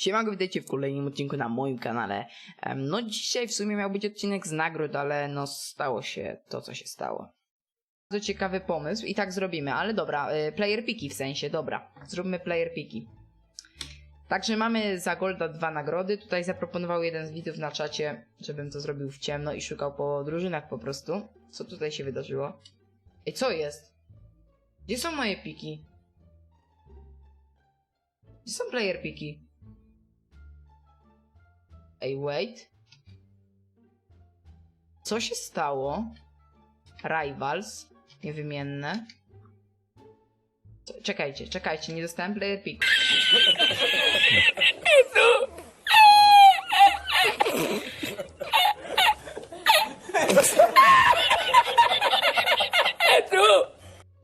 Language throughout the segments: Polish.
Siemanko, witajcie w kolejnym odcinku na moim kanale. No dzisiaj w sumie miał być odcinek z nagród, ale no stało się to, co się stało. Bardzo ciekawy pomysł i tak zrobimy, ale dobra, y, player piki w sensie, dobra, zróbmy player piki. Także mamy za Golda dwa nagrody. Tutaj zaproponował jeden z widzów na czacie, żebym to zrobił w ciemno i szukał po drużynach po prostu. Co tutaj się wydarzyło? Ej, co jest? Gdzie są moje piki? Gdzie są player piki? Ej, wait. Co się stało? Rivals. Niewymienne. Czekajcie, czekajcie, nie dostałem player pick.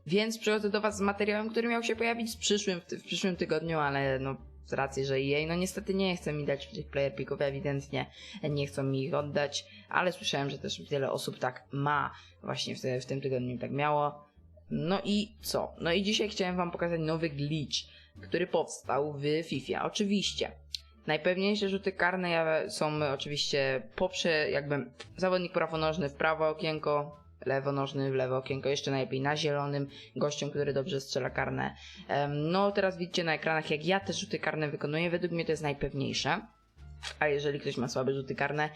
Więc przychodzę do was z materiałem, który miał się pojawić w przyszłym, w przyszłym tygodniu, ale no z racji, że jej, no niestety nie chce mi dać tych player picków, ewidentnie nie chcą mi ich oddać, ale słyszałem, że też wiele osób tak ma, właśnie w, w tym tygodniu tak miało. No i co? No i dzisiaj chciałem wam pokazać nowy glitch, który powstał w FIFA. Oczywiście. Najpewniejsze rzuty karne są oczywiście poprze, jakby zawodnik prawonożny w prawe okienko, lewonożny w lewe okienko, jeszcze najlepiej na zielonym, gościem, który dobrze strzela karne. No teraz widzicie na ekranach, jak ja te rzuty karne wykonuję, według mnie to jest najpewniejsze. A jeżeli ktoś ma słabe rzuty karne,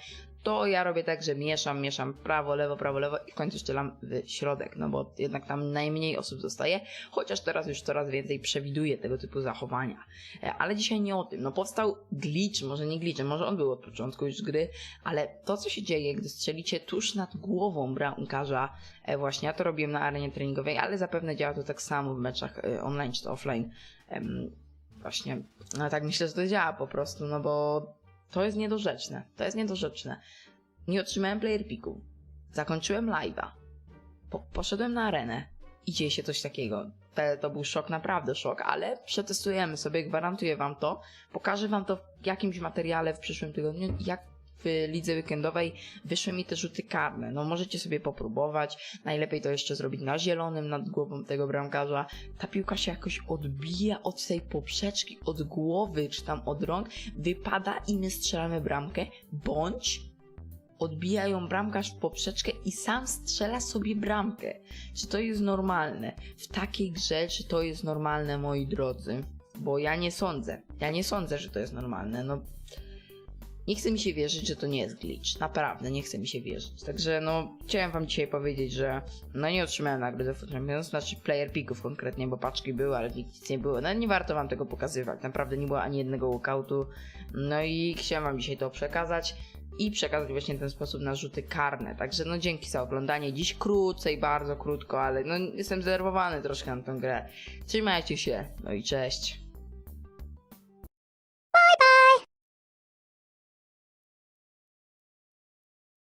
to ja robię tak, że mieszam, mieszam prawo, lewo, prawo, lewo i w końcu strzelam w środek, no bo jednak tam najmniej osób zostaje, chociaż teraz już coraz więcej przewiduję tego typu zachowania. E, Ale dzisiaj nie o tym. No powstał glitch, może nie glitch, może on był od początku już gry, ale to co się dzieje, gdy strzelicie tuż nad głową bramkarza, e, właśnie ja to robiłem na arenie treningowej, ale zapewne działa to tak samo w meczach e, online czy to offline. Właśnie, no tak myślę, że to działa po prostu, no bo to jest niedorzeczne. To jest niedorzeczne. Nie otrzymałem player piku. Zakończyłem live'a. Po, poszedłem na arenę i dzieje się coś takiego. To, był szok, naprawdę szok, ale przetestujemy sobie, gwarantuję wam to. Pokażę wam to w jakimś materiale w przyszłym tygodniu, jak w lidze weekendowej wyszły mi te rzuty karne. No możecie sobie popróbować. Najlepiej to jeszcze zrobić na zielonym nad głową tego bramkarza. Ta piłka się jakoś odbija od tej poprzeczki, od głowy, czy tam od rąk, wypada i my strzelamy bramkę, bądź odbija ją bramkarz w poprzeczkę i sam strzela sobie bramkę. Czy to jest normalne? W takiej grze, czy to jest normalne, moi drodzy? Bo ja nie sądzę. Ja nie sądzę, że to jest normalne. No, nie chce mi się wierzyć, że to nie jest glitch. Naprawdę, nie chce mi się wierzyć. Także no, chciałem wam dzisiaj powiedzieć, że no nie otrzymałem nagrody Foot Champions, znaczy player picków konkretnie, bo paczki były, ale nic nie było. No nie warto wam tego pokazywać. Naprawdę nie było ani jednego walkoutu. No i chciałem wam dzisiaj to przekazać i przekazać właśnie w ten sposób na rzuty karne. Także no dzięki za oglądanie. Dziś krócej, bardzo krótko, ale no jestem zdenerwowany troszkę na tę grę. Trzymajcie się, no i cześć.